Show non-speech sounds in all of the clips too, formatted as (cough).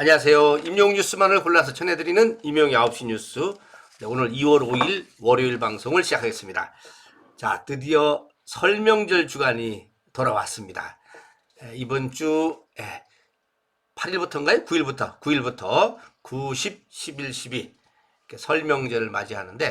안녕하세요. 임용 뉴스만을 골라서 전해드리는 임용의 9시 뉴스. 네, 오늘 2월 5일 월요일 방송을 시작하겠습니다. 자, 드디어 설명절 주간이 돌아왔습니다. 에, 이번 주 에, 8일부터인가요? 9일부터, 9일부터 9, 10, 11, 12 이렇게 설명절을 맞이하는데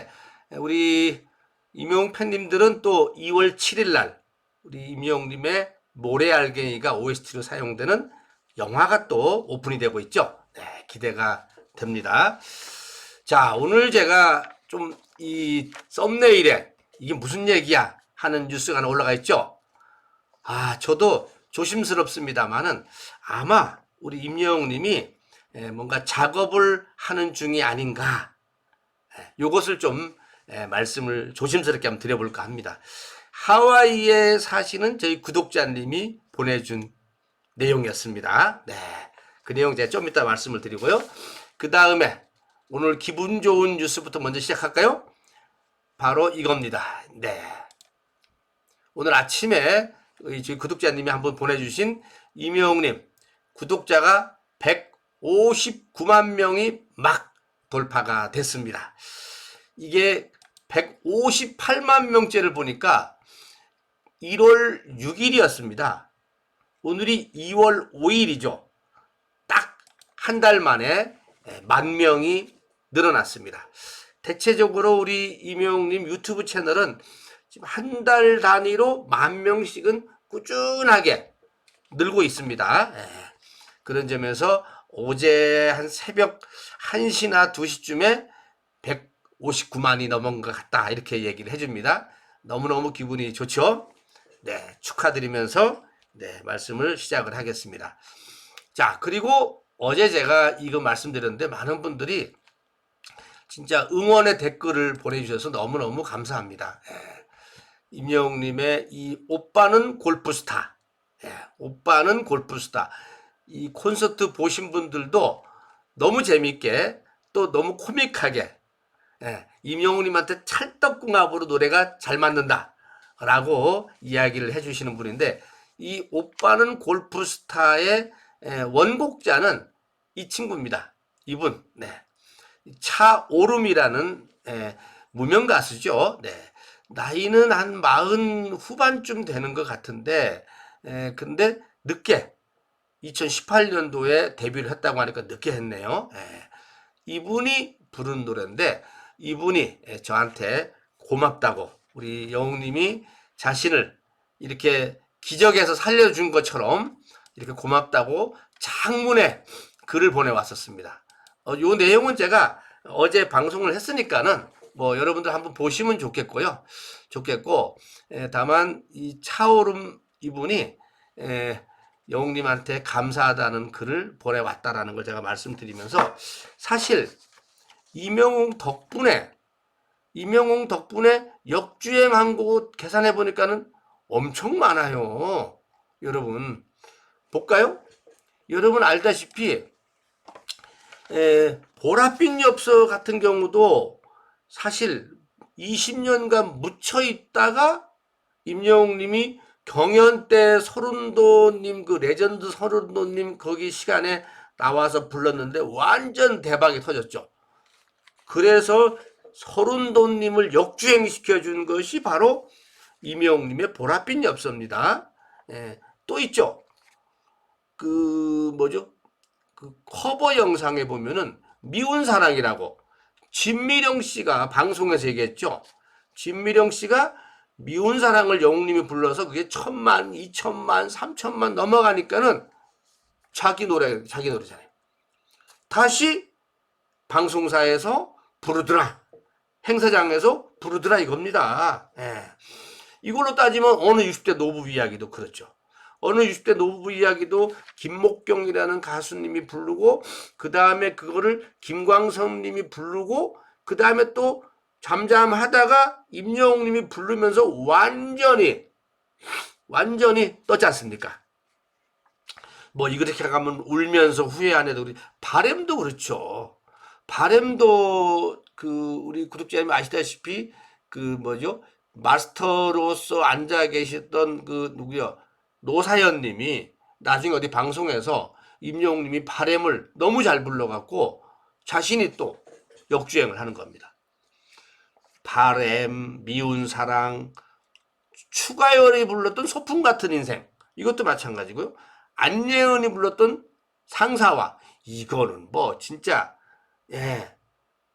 에, 우리 임용 팬님들은 또 2월 7일 날 우리 임용님의 모래 알갱이가 OST로 사용되는 영화가 또 오픈이 되고 있죠. 네, 기대가 됩니다. 자, 오늘 제가 좀 이 썸네일에 이게 무슨 얘기야 하는 뉴스가 하나 올라가 있죠. 아, 저도 조심스럽습니다만은 아마 우리 임영웅 님이 에, 뭔가 작업을 하는 중이 아닌가. 에, 요것을 좀 에, 말씀을 조심스럽게 한번 드려볼까 합니다. 하와이에 사시는 저희 구독자님이 보내준 내용이었습니다. 네. 그 내용 제가 좀 이따 말씀을 드리고요. 그 다음에 오늘 기분 좋은 뉴스부터 먼저 시작할까요? 바로 이겁니다. 네. 오늘 아침에 저희 구독자님이 한번 보내주신 이명님 구독자가 159만 명이 막 돌파가 됐습니다. 이게 158만 명째를 보니까 1월 6일이었습니다. 오늘이 2월 5일이죠. 딱 한 달 만에 예, 만 명이 늘어났습니다. 대체적으로 우리 이명님 유튜브 채널은 지금 한 달 단위로 만 명씩은 꾸준하게 늘고 있습니다. 예. 그런 점에서 어제 한 새벽 1시나 2시쯤에 159만이 넘은 것 같다. 이렇게 얘기를 해줍니다. 너무너무 기분이 좋죠? 네, 축하드리면서 네, 말씀을 시작을 하겠습니다. 자, 그리고 어제 제가 이거 말씀드렸는데 많은 분들이 진짜 응원의 댓글을 보내주셔서 너무너무 감사합니다. 예. 임영웅님의 이 오빠는 골프스타. 예, 오빠는 골프스타. 이 콘서트 보신 분들도 너무 재밌게 또 너무 코믹하게 예, 임영웅님한테 찰떡궁합으로 노래가 잘 맞는다. 라고 이야기를 해주시는 분인데 이 오빠는 골프스타의 에, 원곡자는 이 친구입니다. 이분, 네. 차오름이라는 에, 무명 가수죠. 네. 나이는 한 마흔 후반쯤 되는 것 같은데, 에, 근데 늦게 2018년도에 데뷔를 했다고 하니까 늦게 했네요. 에, 이분이 부른 노래인데 이분이 에, 저한테 고맙다고 우리 영웅님이 자신을 이렇게 기적에서 살려준 것처럼 이렇게 고맙다고 장문의 글을 보내왔었습니다. 어, 요 내용은 제가 어제 방송을 했으니까는 뭐 여러분들 한번 보시면 좋겠고요. 좋겠고 에, 다만 이 차오름 이분이 에, 영웅님한테 감사하다는 글을 보내왔다라는 걸 제가 말씀드리면서 사실 이명웅 덕분에 이명웅 덕분에 역주행한 곳 계산해 보니까는 엄청 많아요. 여러분 볼까요? 여러분 알다시피 에, 보랏빛 엽서 같은 경우도 사실 20년간 묻혀 있다가 임영웅님이 경연 때 서른도님 그 레전드 서른도님 거기 시간에 나와서 불렀는데 완전 대박이 터졌죠. 그래서 서른도님을 역주행시켜 준 것이 바로 이명님의 보랏빛 엽서입니다. 예, 또 있죠. 그 뭐죠? 그 커버 영상에 보면은 미운 사랑이라고 진미령 씨가 방송에서 얘기했죠. 진미령 씨가 미운 사랑을 영웅님이 불러서 그게 천만, 이천만, 삼천만 넘어가니까는 자기 노래, 자기 노래잖아요. 다시 방송사에서 부르더라. 행사장에서 부르더라 이겁니다. 예. 이걸로 따지면 어느 60대 노부 이야기도 그렇죠. 어느 60대 노부 이야기도 김목경이라는 가수님이 부르고 그 다음에 그거를 김광섭님이 부르고 그 다음에 또 잠잠하다가 임영웅님이 부르면서 완전히 완전히 떴지 않습니까? 뭐 이렇게 가면 울면서 후회 안 해도 우리 바램도 그렇죠. 바램도 그 우리 구독자님 아시다시피 그 뭐죠 마스터로서 앉아 계셨던 그 누구요 노사연님이 나중에 어디 방송에서 임영웅님이 바램을 너무 잘 불러갖고 자신이 또 역주행을 하는 겁니다. 바램, 미운 사랑, 추가열이 불렀던 소풍 같은 인생 이것도 마찬가지고요. 안예은이 불렀던 상사와 이거는 뭐 진짜 예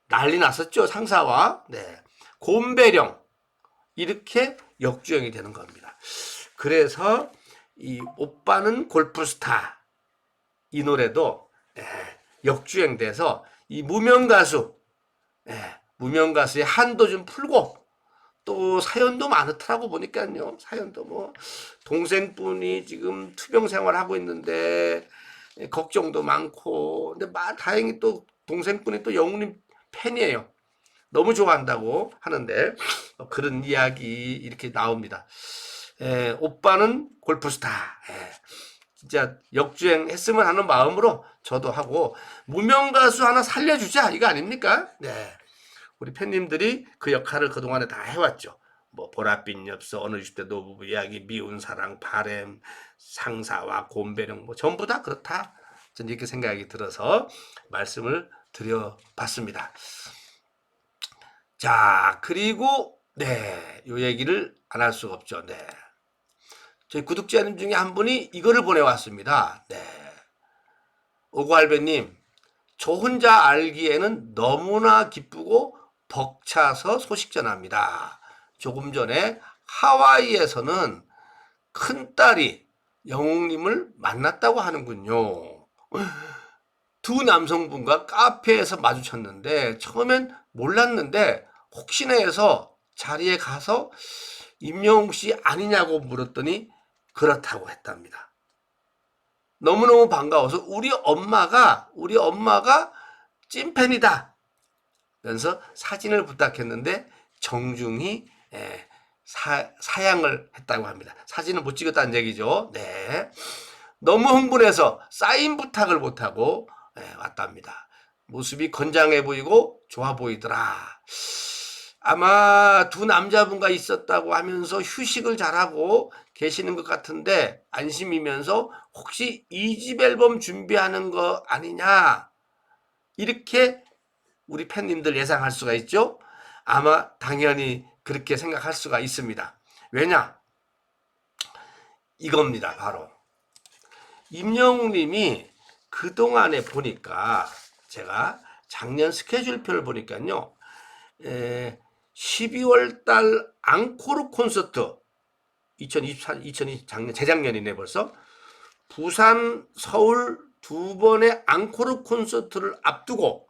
난리 났었죠 상사와 네 곰배령 이렇게 역주행이 되는 겁니다. 그래서 이 오빠는 골프스타 이 노래도 예, 역주행돼서 이 무명 가수 예, 무명 가수의 한도 좀 풀고 또 사연도 많더라고 보니까요. 사연도 뭐 동생분이 지금 투병 생활 하고 있는데 예, 걱정도 많고 근데 마 다행히 또 동생분이 또 영웅님 팬이에요. 너무 좋아한다고 하는데 어, 그런 이야기 이렇게 나옵니다. 에, 오빠는 골프스타. 에, 진짜 역주행 했으면 하는 마음으로 저도 하고 무명 가수 하나 살려주자 이거 아닙니까? 네. 우리 팬님들이 그 역할을 그동안에 다 해왔죠. 뭐 보랏빛 엽서, 어느 60대 노부부 이야기, 미운 사랑, 바램, 상사와 곰배령 뭐 전부 다 그렇다. 전 이렇게 생각이 들어서 말씀을 드려봤습니다. 자, 그리고 네, 요 얘기를 안 할 수가 없죠. 네. 저희 구독자님 중에 한 분이 이거를 보내왔습니다. 네. 오구알배님, 저 혼자 알기에는 너무나 기쁘고 벅차서 소식 전합니다. 조금 전에 하와이에서는 큰딸이 영웅님을 만났다고 하는군요. 두 남성분과 카페에서 마주쳤는데 처음엔 몰랐는데 혹시나 해서 자리에 가서 임영웅 씨 아니냐고 물었더니 그렇다고 했답니다. 너무너무 반가워서 우리 엄마가 우리 엄마가 찐팬이다. 그래서 사진을 부탁했는데 정중히 예, 사, 사양을 했다고 합니다. 사진을 못 찍었다는 얘기죠. 네. 너무 흥분해서 사인 부탁을 못하고 예, 왔답니다. 모습이 건장해 보이고 좋아 보이더라. 아마 두 남자분과 있었다고 하면서 휴식을 잘하고 계시는 것 같은데 안심이면서 혹시 이 집 앨범 준비하는 거 아니냐 이렇게 우리 팬님들 예상할 수가 있죠. 아마 당연히 그렇게 생각할 수가 있습니다. 왜냐? 이겁니다. 바로 임영웅 님이 그동안에 보니까 제가 작년 스케줄표를 보니까요. 에, 12월 달 앙코르 콘서트 2024 2020 작년 재작년이네 벌써 부산 서울 두 번의 앙코르 콘서트를 앞두고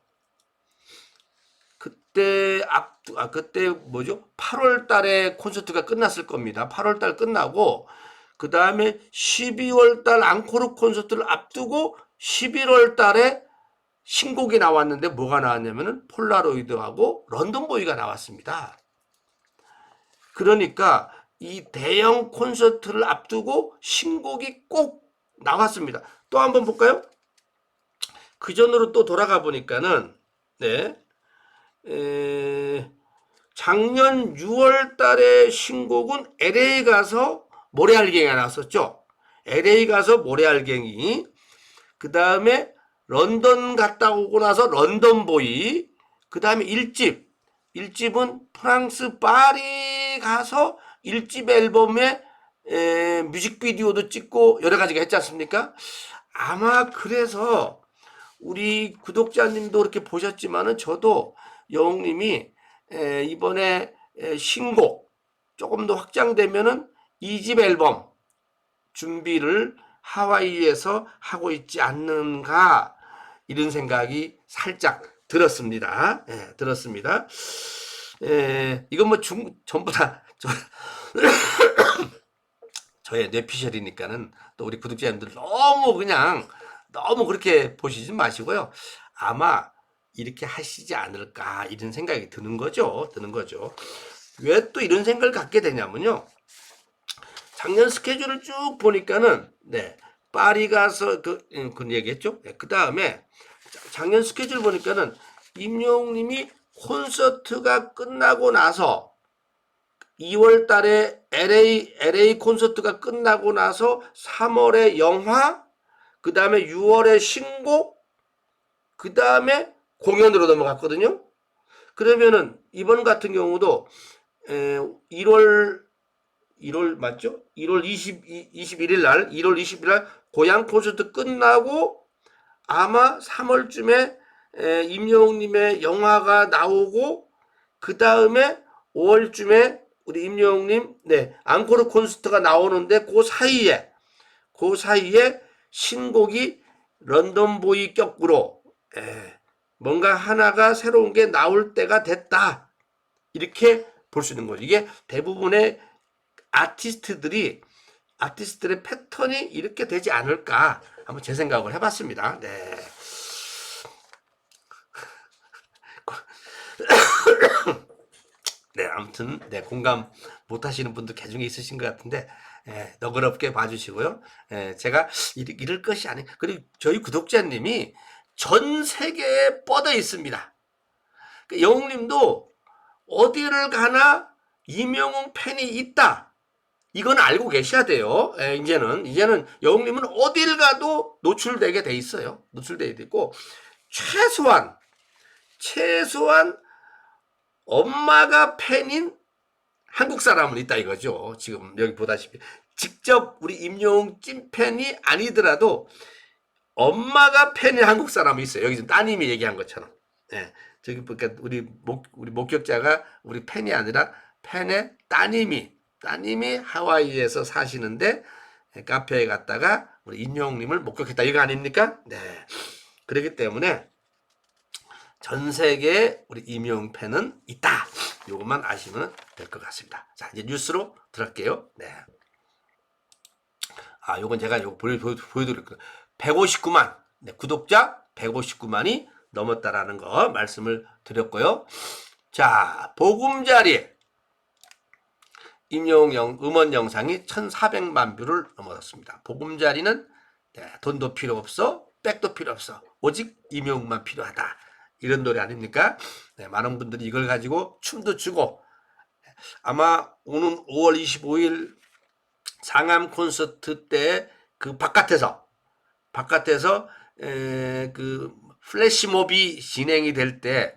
그때 앞두 아 그때 뭐죠? 8월 달에 콘서트가 끝났을 겁니다. 8월 달 끝나고 그 다음에 12월 달 앙코르 콘서트를 앞두고 11월 달에 신곡이 나왔는데 뭐가 나왔냐면은 폴라로이드하고 런던보이가 나왔습니다. 그러니까 이 대형 콘서트를 앞두고 신곡이 꼭 나왔습니다. 또 한번 볼까요? 그 전으로 또 돌아가 보니까는 네. 에, 작년 6월 달에 신곡은 LA 가서 모래알갱이가 나왔었죠. LA 가서 모래알갱이. 그 다음에 런던 갔다 오고 나서 런던 보이. 그 다음에 1집. 1집은 프랑스 파리 가서 1집 앨범에 에, 뮤직비디오도 찍고 여러 가지가 했지 않습니까? 아마 그래서 우리 구독자님도 그렇게 보셨지만은 저도 영웅님이 에, 이번에 에, 신곡 조금 더 확장되면은 2집 앨범 준비를 하와이에서 하고 있지 않는가 이런 생각이 살짝 들었습니다. 예, 들었습니다. 예, 이건 뭐 중, 전부 다 저, (coughs) 저의 뇌피셜이니까는 또 우리 구독자님들 너무 그냥 너무 그렇게 보시지 마시고요. 아마 이렇게 하시지 않을까 이런 생각이 드는 거죠. 드는 거죠. 왜 또 이런 생각을 갖게 되냐면요. 작년 스케줄을 쭉 보니까는 네 파리 가서 그, 음, 그 얘기했죠. 네, 그 다음에 작년 스케줄 보니까는 임영웅님이 콘서트가 끝나고 나서 2월 달에 LA, LA 콘서트가 끝나고 나서 3월에 영화, 그 다음에 6월에 신곡, 그 다음에 공연으로 넘어갔거든요. 그러면은 이번 같은 경우도 에, 1월 1월 맞죠? 1월 20, 21일 날 1월 20일 날 고향 콘서트 끝나고 아마 3월쯤에 에, 임영웅님의 영화가 나오고 그 다음에 5월쯤에 우리 임영웅님 네 앙코르 콘서트가 나오는데 그 사이에 그 사이에 신곡이 런던 보이 격구로 에, 뭔가 하나가 새로운 게 나올 때가 됐다 이렇게 볼 수 있는 거죠. 이게 대부분의 아티스트들이 아티스트들의 패턴이 이렇게 되지 않을까 한번 제 생각을 해봤습니다. 네. (coughs) 네, 아무튼 네 공감 못 하시는 분도 개중에 있으신 것 같은데 예, 너그럽게 봐주시고요. 예, 제가 이럴, 이럴 것이 아니 그리고 저희 구독자님이 전 세계에 뻗어 있습니다. 그 영웅님도 어디를 가나 이명웅 팬이 있다. 이건 알고 계셔야 돼요. 예, 이제는 이제는 영웅님은 어딜 가도 노출되게 돼 있어요. 노출되게 되고 최소한 최소한 엄마가 팬인 한국 사람은 있다 이거죠. 지금 여기 보다시피 직접 우리 임영웅 찐팬이 아니더라도 엄마가 팬인 한국 사람이 있어요. 여기 지금 따님이 얘기한 것처럼. 예. 저기 그러니까 우리 목 우리 목격자가 우리 팬이 아니라 팬의 따님이 따님이 하와이에서 사시는데 예, 카페에 갔다가 우리 임영웅님을 목격했다 이거 아닙니까? 네. 그렇기 때문에 전 세계에 우리 임영 팬은 있다. 요것만 아시면 될 것 같습니다. 자, 이제 뉴스로 들어갈게요. 네. 아, 요건 제가 요거 보여, 보여, 보여드릴 거예요. 159만, 네, 구독자 159만이 넘었다라는 거 말씀을 드렸고요. 자, 보금자리 임영웅 영, 음원 영상이 1400만 뷰를 넘어섰습니다. 보금자리는 네, 돈도 필요 없어, 백도 필요 없어. 오직 임영웅만 필요하다. 이런 노래 아닙니까? 네, 많은 분들이 이걸 가지고 춤도 추고 아마 오는 5월 25일 상암 콘서트 때 그 바깥에서 바깥에서 에, 그 플래시몹이 진행이 될 때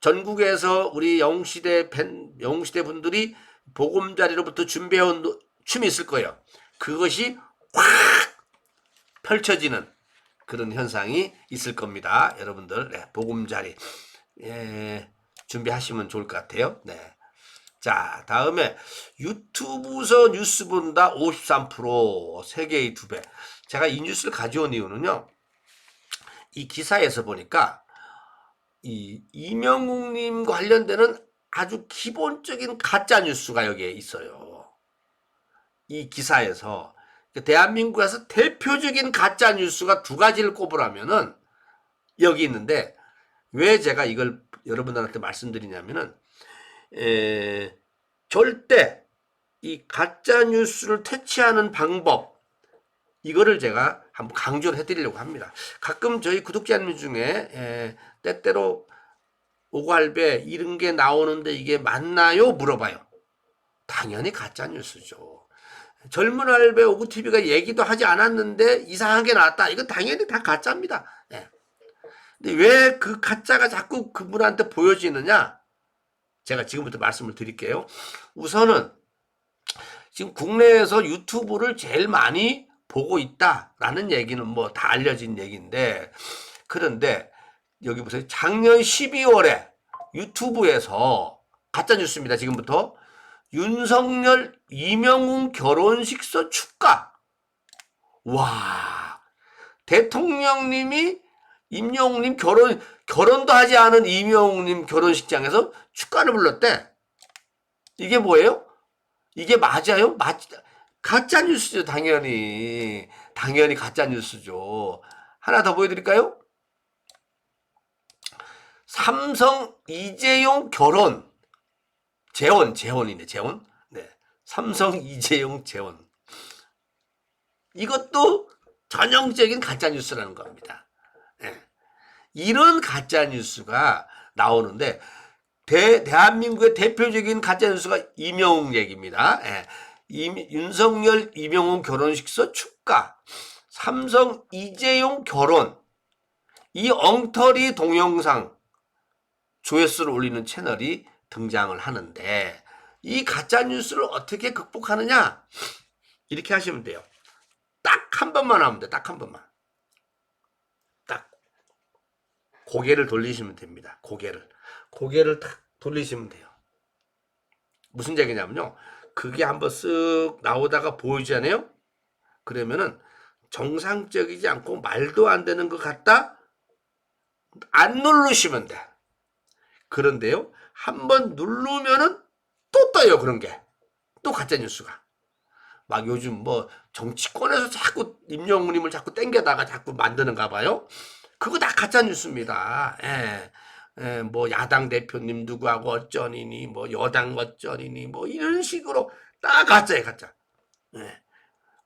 전국에서 우리 영웅시대 팬 영웅시대 분들이 보금자리로부터 준비해온 노- 춤이 있을 거예요. 그것이 확 펼쳐지는 그런 현상이 있을 겁니다. 여러분들 네, 보금자리 예, 준비하시면 좋을 것 같아요. 네. 자 다음에 유튜브에서 뉴스 본다 53% 세계의 두 배. 제가 이 뉴스를 가져온 이유는요. 이 기사에서 보니까 이 이명웅님 관련되는 아주 기본적인 가짜 뉴스가 여기에 있어요. 이 기사에서 대한민국에서 대표적인 가짜 뉴스가 두 가지를 꼽으라면은 여기 있는데 왜 제가 이걸 여러분들한테 말씀드리냐면은 에, 절대 이 가짜 뉴스를 퇴치하는 방법 이거를 제가 한번 강조를 해드리려고 합니다. 가끔 저희 구독자님 중에 에, 때때로 오갈배 이런 게 나오는데 이게 맞나요? 물어봐요. 당연히 가짜 뉴스죠. 젊은 할배 오구TV가 얘기도 하지 않았는데 이상하게 나왔다. 이건 당연히 다 가짜입니다. 예. 근데 왜 그 가짜가 자꾸 그분한테 보여지느냐? 제가 지금부터 말씀을 드릴게요. 우선은 지금 국내에서 유튜브를 제일 많이 보고 있다라는 얘기는 뭐 다 알려진 얘기인데 그런데 여기 보세요. 작년 12월에 유튜브에서 가짜 뉴스입니다. 지금부터 윤석열 이명웅 결혼식서 축가. 와. 대통령님이 임영웅님 결혼 결혼도 하지 않은 임영웅님 결혼식장에서 축가를 불렀대. 이게 뭐예요? 이게 맞아요? 맞 가짜 뉴스죠, 당연히. 당연히 가짜 뉴스죠. 하나 더 보여 드릴까요? 삼성 이재용 결혼. 재혼, 재혼이네, 재혼. 네. 삼성 이재용 재혼. 이것도 전형적인 가짜 뉴스라는 겁니다. 예. 이런 가짜 뉴스가 나오는데 대, 대한민국의 대표적인 가짜 뉴스가 이명웅 얘기입니다. 예. 임, 윤석열 이명웅 결혼식서 축가. 삼성 이재용 결혼 이 엉터리 동영상 조회수를 올리는 채널이 등장을 하는데 이 가짜 뉴스를 어떻게 극복하느냐 이렇게 하시면 돼요. 딱 한 번만 하면 돼. 딱 한 번만. 딱 고개를 돌리시면 됩니다. 고개를 고개를 딱 돌리시면 돼요. 무슨 얘기냐면요. 그게 한번 쓱 나오다가 보이잖아요. 그러면은 정상적이지 않고 말도 안 되는 것 같다? 안 누르시면 돼. 그런데요, 한번 누르면은 또 떠요, 그런 게. 또 가짜 뉴스가. 막 요즘 뭐 정치권에서 자꾸 임영웅님을 자꾸 땡겨다가 자꾸 만드는가 봐요. 그거 다 가짜 뉴스입니다. 예. 예, 뭐 야당 대표님 누구하고 어쩌니니 뭐 여당 어쩌니니 뭐 이런 식으로 다 가짜예요, 가짜. 예.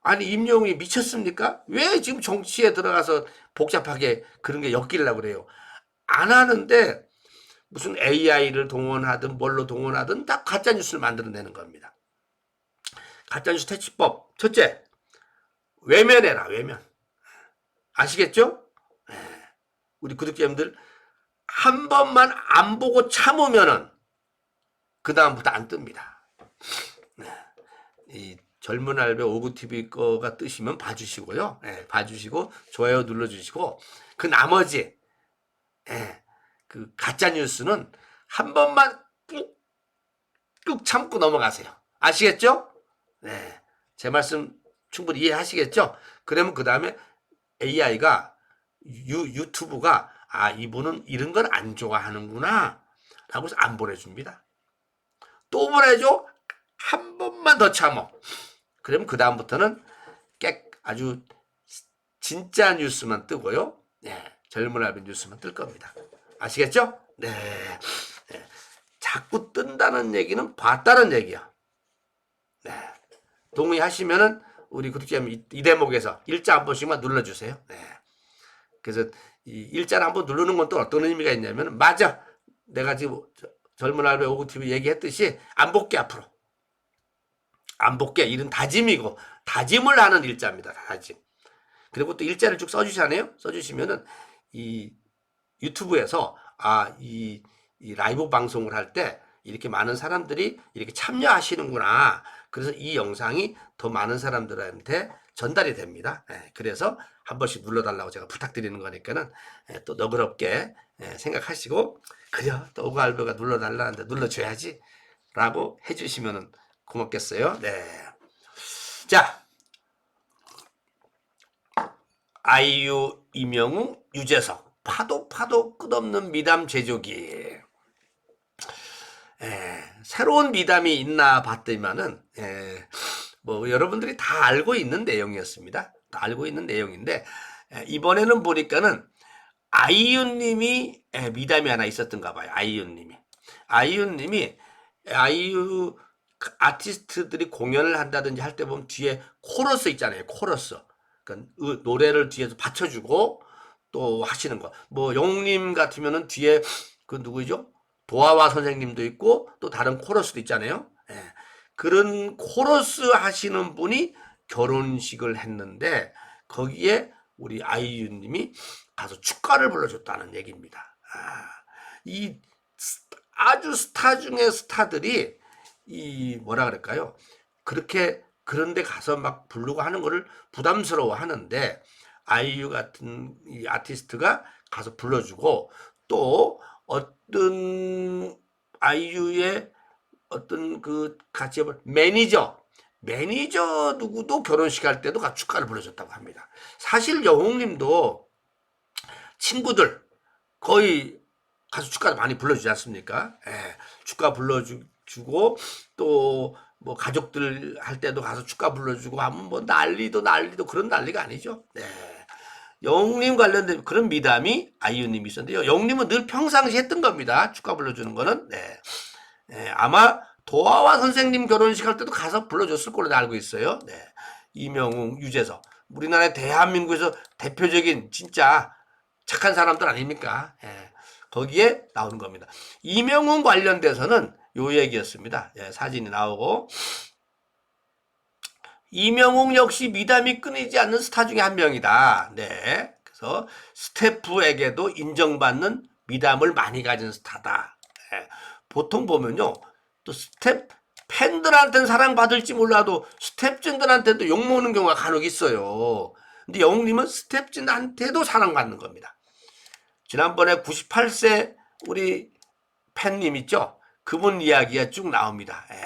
아니 임영웅이 미쳤습니까? 왜 지금 정치에 들어가서 복잡하게 그런 게 엮이려고 그래요? 안 하는데 무슨 AI를 동원하든 뭘로 동원하든 다 가짜 뉴스를 만들어내는 겁니다. 가짜 뉴스 퇴치법 첫째 외면해라 외면 아시겠죠? 예. 우리 구독자님들 한 번만 안 보고 참으면은 그 다음부터 안 뜹니다. 네. 이 젊은 알베 오구 TV 거가 뜨시면 봐주시고요. 예, 봐주시고 좋아요 눌러주시고 그 나머지 예, 그 가짜 뉴스는 한 번만 꾹 꾹 참고 넘어가세요. 아시겠죠? 네, 제 말씀 충분히 이해하시겠죠? 그러면 그 다음에 AI가 유, 유튜브가 아 이분은 이런 걸 안 좋아하는구나 라고 해서 안 보내줍니다. 또 보내줘 한 번만 더 참어. 그러면 그 다음부터는 깨 아주 진짜 뉴스만 뜨고요. 네, 젊은 아비 뉴스만 뜰 겁니다. 아시겠죠? 네. 네. 자꾸 뜬다는 얘기는 봤다는 얘기야. 네. 동의하시면은 우리 구독자님 이, 이 대목에서 일자 한 번씩만 눌러주세요. 네. 그래서 이 일자를 한번 누르는 건 또 어떤 의미가 있냐면 맞아. 내가 지금 저- 젊은 알베 오구 TV 얘기했듯이 안 볼게 앞으로. 안 볼게 이런 다짐이고 다짐을 하는 일자입니다. 다짐. 그리고 또 일자를 쭉 써주시잖아요. 써주시면은 이 유튜브에서 아 이 이 라이브 방송을 할 때 이렇게 많은 사람들이 이렇게 참여하시는구나. 그래서 이 영상이 더 많은 사람들한테 전달이 됩니다. 예, 그래서 한 번씩 눌러달라고 제가 부탁드리는 거니까는 예, 또 너그럽게 예, 생각하시고 그래 또 오가알베가 눌러달라는데 눌러줘야지 라고 해주시면은 고맙겠어요. 네. 자, 아이유, 이명웅, 유재석 파도 파도 끝없는 미담 제조기. 에, 새로운 미담이 있나 봤더니만은 에, 뭐 여러분들이 다 알고 있는 내용이었습니다. 다 알고 있는 내용인데 에, 이번에는 보니까는 아이유님이 에, 미담이 하나 있었던가 봐요. 아이유님이 아이유님이 아이유 그 아티스트들이 공연을 한다든지 할 때 보면 뒤에 코러스 있잖아요. 코러스. 의- 노래를 뒤에서 받쳐주고 또 하시는 거. 뭐 영웅님 같으면은 뒤에 그 누구죠? 도화와 선생님도 있고 또 다른 코러스도 있잖아요. 예. 그런 코러스 하시는 분이 결혼식을 했는데 거기에 우리 아이유님이 가서 축가를 불러줬다는 얘기입니다. 아, 이 스- 아주 스타 중에 스타들이 이 뭐라 그럴까요? 그렇게 그런데 가서 막 부르고 하는 거를 부담스러워 하는데 아이유 같은 이 아티스트가 가서 불러주고 또 어떤 아이유의 어떤 그 같이 해볼 매니저 매니저 누구도 결혼식 할 때도 축가를 불러줬다고 합니다. 사실 영웅님도 친구들 거의 가수 축가 많이 불러주지 않습니까? 예, 축가 불러주고 또 뭐 가족들 할 때도 가서 축가 불러주고 하면 뭐 난리도 난리도 그런 난리가 아니죠. 네. 영웅님 관련된 그런 미담이 아이유님이 있었는데요. 영웅님은 늘 평상시 했던 겁니다. 축가 불러주는 거는. 네. 예, 아마 도화와 선생님 결혼식 할 때도 가서 불러줬을 걸로 알고 있어요. 네. 이명웅, 유재석. 우리나라의 대한민국에서 대표적인 진짜 착한 사람들 아닙니까? 예. 거기에 나오는 겁니다. 이명웅 관련돼서는 요 얘기였습니다. 예, 사진이 나오고 이명웅 역시 미담이 끊이지 않는 스타 중에 한 명이다. 네. 그래서 스태프에게도 인정받는 미담을 많이 가진 스타다. 네. 보통 보면요. 또 스텝 팬들한테는 사랑받을지 몰라도 스텝진들한테도 욕먹는 경우가 간혹 있어요. 근데 영웅님은 스텝진한테도 사랑받는 겁니다. 지난번에 98세 우리 팬님 있죠? 그분 이야기가 쭉 나옵니다. 에,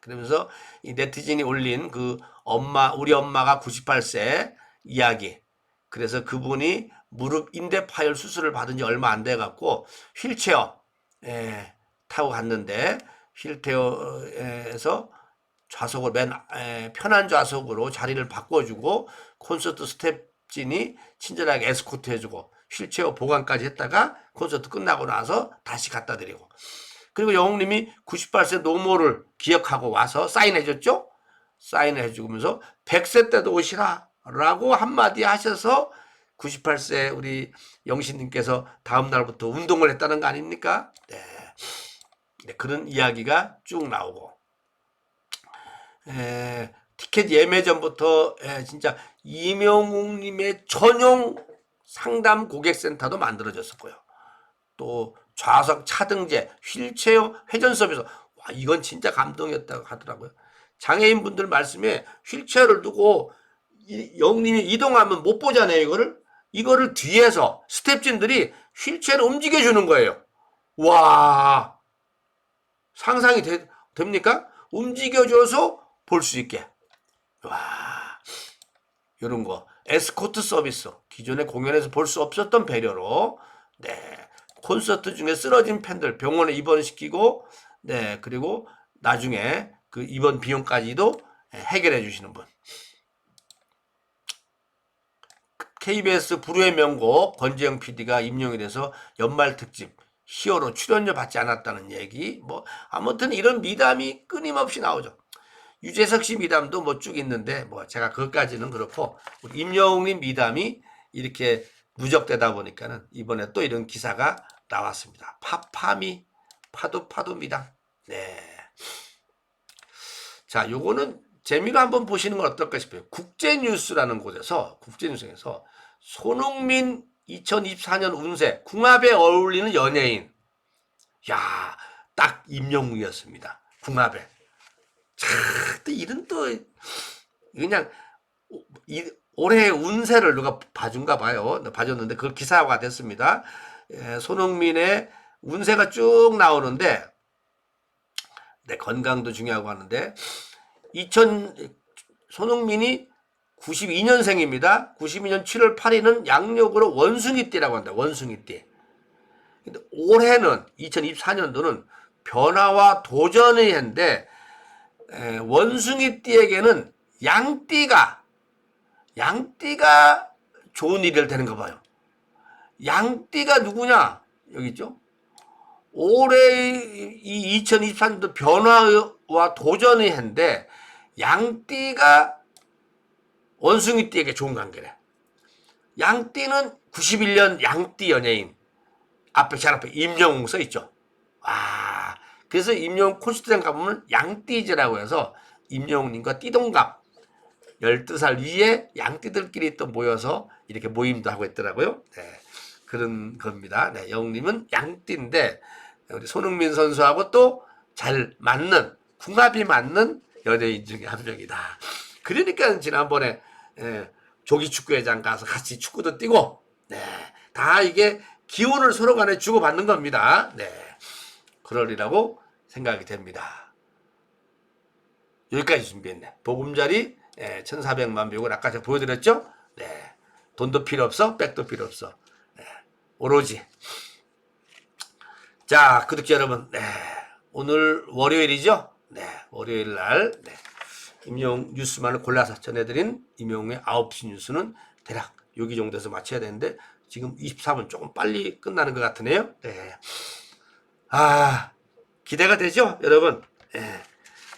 그러면서 이 네티즌이 올린 그 엄마, 우리 엄마가 98세 이야기. 그래서 그분이 무릎 인대 파열 수술을 받은 지 얼마 안 돼 갖고 휠체어 에, 타고 갔는데 휠체어에서 좌석을 맨 에, 편한 좌석으로 자리를 바꿔주고 콘서트 스텝진이 친절하게 에스코트 해주고 휠체어 보관까지 했다가 콘서트 끝나고 나서 다시 갖다 드리고 그리고 영웅님이 98세 노모를 기억하고 와서 사인해줬죠? 사인해주면서 100세 때도 오시라 라고 한마디 하셔서 98세 우리 영신님께서 다음 날부터 운동을 했다는 거 아닙니까? 네. 네, 그런 이야기가 쭉 나오고 에, 티켓 예매 전부터 에, 진짜 이명웅님의 전용 상담 고객센터도 만들어졌었고요. 또 좌석 차등제, 휠체어 회전 서비스. 와 이건 진짜 감동이었다고 하더라고요. 장애인분들 말씀에 휠체어를 두고 이, 영님이 이동하면 못 보잖아요. 이거를 이거를 뒤에서 스탭진들이 휠체어를 움직여 주는 거예요. 와 상상이 되, 됩니까? 움직여줘서 볼 수 있게. 와, 이런 거. 에스코트 서비스. 기존의 공연에서 볼 수 없었던 배려로, 네. 콘서트 중에 쓰러진 팬들 병원에 입원시키고, 네. 그리고 나중에 그 입원 비용까지도 해결해 주시는 분. KBS 불후의 명곡 권재영 PD가 임용이 돼서 연말 특집 히어로 출연료 받지 않았다는 얘기 뭐 아무튼 이런 미담이 끊임없이 나오죠. 유재석 씨 미담도 뭐 쭉 있는데 뭐 제가 그것까지는 그렇고 임영웅님 미담이 이렇게 누적되다 보니까는 이번에 또 이런 기사가 나왔습니다. 파파미 파도 파도 미담. 네. 자, 요거는 재미로 한번 보시는 건 어떨까 싶어요. 국제뉴스라는 곳에서 국제뉴스에서 손흥민 2024년 운세 궁합에 어울리는 연예인. 야, 딱 임영웅이었습니다. 궁합에. 참, 또 이런 또 그냥 이, 올해 운세를 누가 봐준가 봐요. 봐줬는데 그 기사화가 됐습니다. 예, 손흥민의 운세가 쭉 나오는데 네, 건강도 중요하고 하는데 2000 손흥민이 92년생입니다. 92년 7월 8일은 양력으로 원숭이 띠라고 한다. 원숭이 띠. 근데 올해는 2024년도는 변화와 도전의 해인데 에, 원숭이 띠에게는 양띠가 양띠가 좋은 일이 되는가 봐요. 양띠가 누구냐? 여기 있죠? 올해 이 2023년도 변화와 도전의 해인데 양띠가 원숭이띠에게 좋은 관계래. 양띠는 91년 양띠 연예인 앞에 제 앞에 임영웅 써 있죠. 아 그래서 임영웅 콘서트장 가보면 양띠즈라고 해서 임영웅님과 띠동갑 12살 위에 양띠들끼리 또 모여서 이렇게 모임도 하고 있더라고요. 네, 그런 겁니다. 네, 영웅님은 양띠인데 우리 손흥민 선수하고 또 잘 맞는 궁합이 맞는 연예인 중에 한 명이다. 그러니까 지난번에 예, 조기 축구회장 가서 같이 축구도 뛰고 네, 다 이게 기운을 서로 간에 주고받는 겁니다. 네, 그러리라고 생각이 됩니다. 여기까지 준비했네. 보금자리 예, 1,400만 뷰을 아까 제가 보여드렸죠? 네, 돈도 필요 없어, 백도 필요 없어. 네, 오로지 자, 구독자 여러분, 네, 오늘 월요일이죠? 네, 월요일 날, 네, 임용 뉴스만을 골라서 전해드린 임용의 9시 뉴스는 대략 여기 정도에서 마쳐야 되는데, 지금 24분 조금 빨리 끝나는 것 같으네요. 네. 아, 기대가 되죠, 여러분? 네.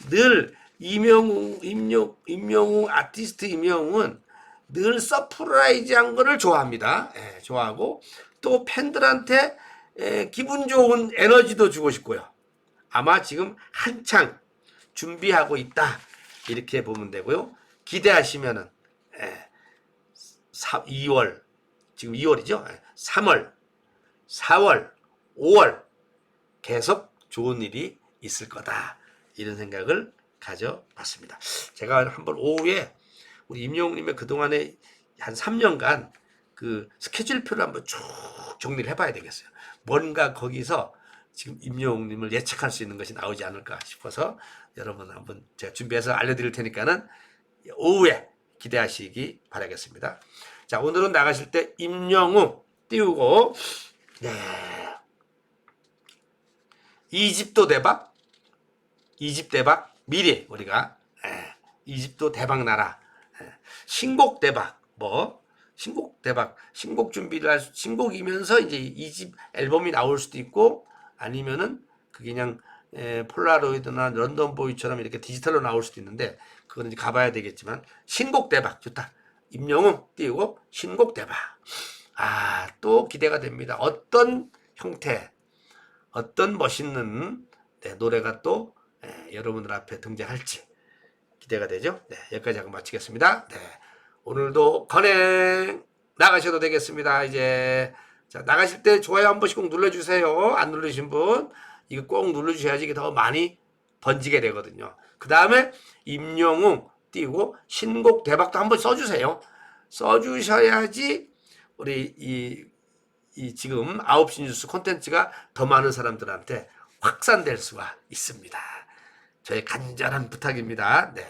늘 임영웅, 임용, 임영웅, 아티스트 임영웅은 늘 서프라이즈한 거를 좋아합니다. 예, 좋아하고 또 팬들한테 예, 기분 좋은 에너지도 주고 싶고요. 아마 지금 한창 준비하고 있다 이렇게 보면 되고요. 기대하시면은 예, 2월 지금 2월이죠. 3월, 4월, 5월 계속 좋은 일이 있을 거다. 이런 생각을 가져봤습니다. 제가 한번 오후에 우리 임영웅님의 그동안에 한 3년간 그 스케줄표를 한번 쭉 정리를 해봐야 되겠어요. 뭔가 거기서 지금 임영웅님을 예측할 수 있는 것이 나오지 않을까 싶어서 여러분 한번 제가 준비해서 알려드릴 테니까는 오후에 기대하시기 바라겠습니다. 자, 오늘은 나가실 때 임영웅 띄우고, 네. 이집도 대박, 이집 대박, 미래, 우리가, 예, 이집도 대박 나라, 예, 신곡 대박, 뭐, 신곡 대박, 신곡 준비를 할 수, 신곡이면서 이제 이 집 앨범이 나올 수도 있고, 아니면은 그게 그냥 에, 폴라로이드나 런던 보이처럼 이렇게 디지털로 나올 수도 있는데 그거는 이제 가봐야 되겠지만 신곡 대박 좋다. 임영웅 띄우고 신곡 대박. 아 또 기대가 됩니다. 어떤 형태, 어떤 멋있는 네, 노래가 또 에, 여러분들 앞에 등장할지 기대가 되죠. 네, 여기까지 하고 마치겠습니다. 네, 오늘도 건행 나가셔도 되겠습니다. 이제 자 나가실 때 좋아요 한 번씩 꼭 눌러주세요. 안 누르신 분 이거 꼭 눌러주셔야지 이게 더 많이 번지게 되거든요. 그 다음에 임영웅 띄고 신곡 대박도 한번 써주세요. 써주셔야지 우리 이, 이 지금 9시 뉴스 콘텐츠가 더 많은 사람들한테 확산될 수가 있습니다. 저의 간절한 부탁입니다. 네.